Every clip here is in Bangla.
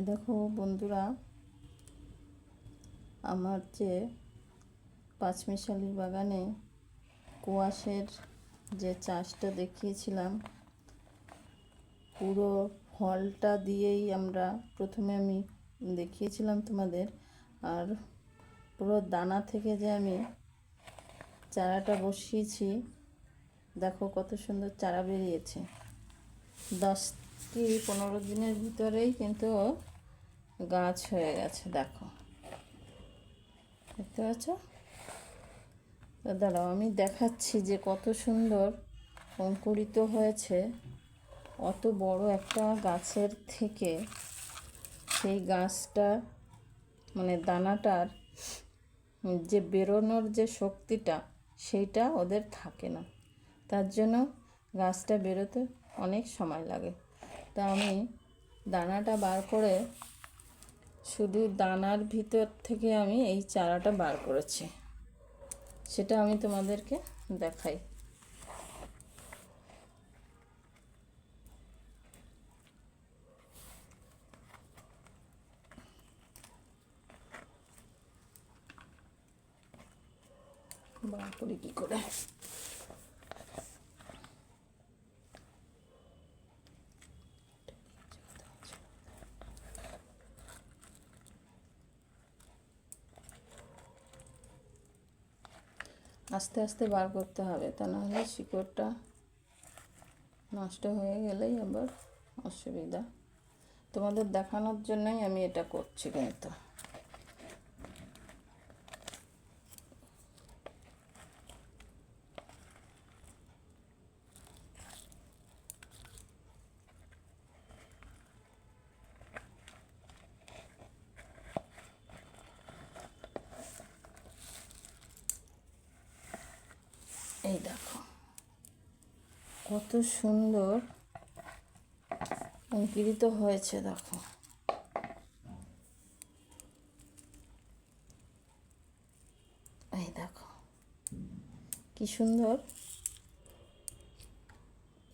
এ দেখো বন্ধুরা, আমার যে পাঁচমিশালি বাগানে কোয়াশের যে চাষটা দেখিয়েছিলাম, পুরো ফলটা দিয়েই আমরা প্রথমে আমি দেখিয়েছিলাম তোমাদের, আর পুরো দানা থেকে যে আমি চারাটা বসিয়েছি, দেখো কত সুন্দর চারা বেরিয়েছে। দশ কি পনেরো দিনের ভিতরেই কিন্তু গাছ হয়ে গেছে, দেখো। দেখতে পাচ্ছ? তো দাঁড়াও, আমি দেখাচ্ছি যে কত সুন্দর অঙ্কুরিত হয়েছে, অত বড় একটা গাছের থেকে সেই গাছটা মানে দানাটার যে বেরোনোর যে শক্তিটা, সেইটা ওদের থাকে না। তার জন্য গাছটা বেরোতে অনেক সময় লাগে। তা আমি দানাটা বার করে শুধু দানার ভিতর থেকে আমি এই চারাটা বার করেছি। সেটা আমি তোমাদেরকে দেখাই। বার করি কী করে? আস্তে আস্তে বার করতে হবে, তা নাহলে শিকড়টা নষ্ট হয়ে গেলেই আবার অসুবিধা। তোমাদের দেখানোর জন্যই আমি এটা করছি কিন্তু। এই দেখো। কত সুন্দর অঙ্কিত হয়েছে, দেখো। এই দেখো। কি সুন্দর।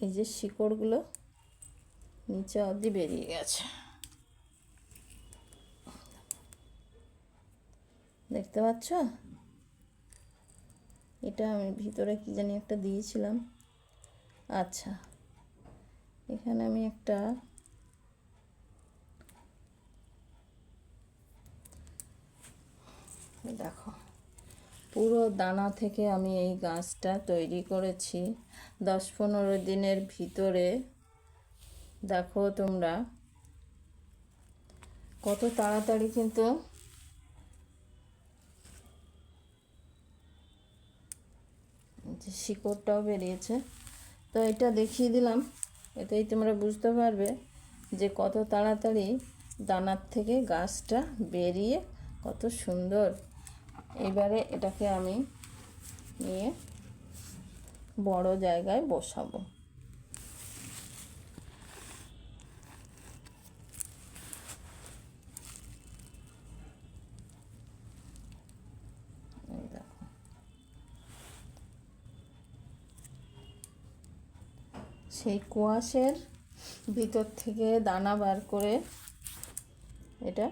এই যে শিকড়গুলো নিচে অবধি বেরিয়ে গেছে। দেখতে পাচ্ছ? এটা আমি ভিতরে কি জানি একটা দিয়েছিলাম। আচ্ছা এখানে আমি একটা দেখো, পুরো দানা থেকে আমি এই গাছটা তৈরি করেছি। দশ পনেরো দিনের ভিতরে দেখো তোমরা, কত তাড়াতাড়ি কিন্তু যে শিকড়টাও বেরিয়েছে। তো এটা দেখিয়ে দিলাম। এতেই তোমরা বুঝতে পারবে যে কত তাড়াতাড়ি দানার থেকে গাছটা বেরিয়ে কত সুন্দর। এবারে এটাকে আমি নিয়ে বড় জায়গায় বসাবো এই দেখো সেই কুয়াশের ভিতর থেকে দানা বার করে এটা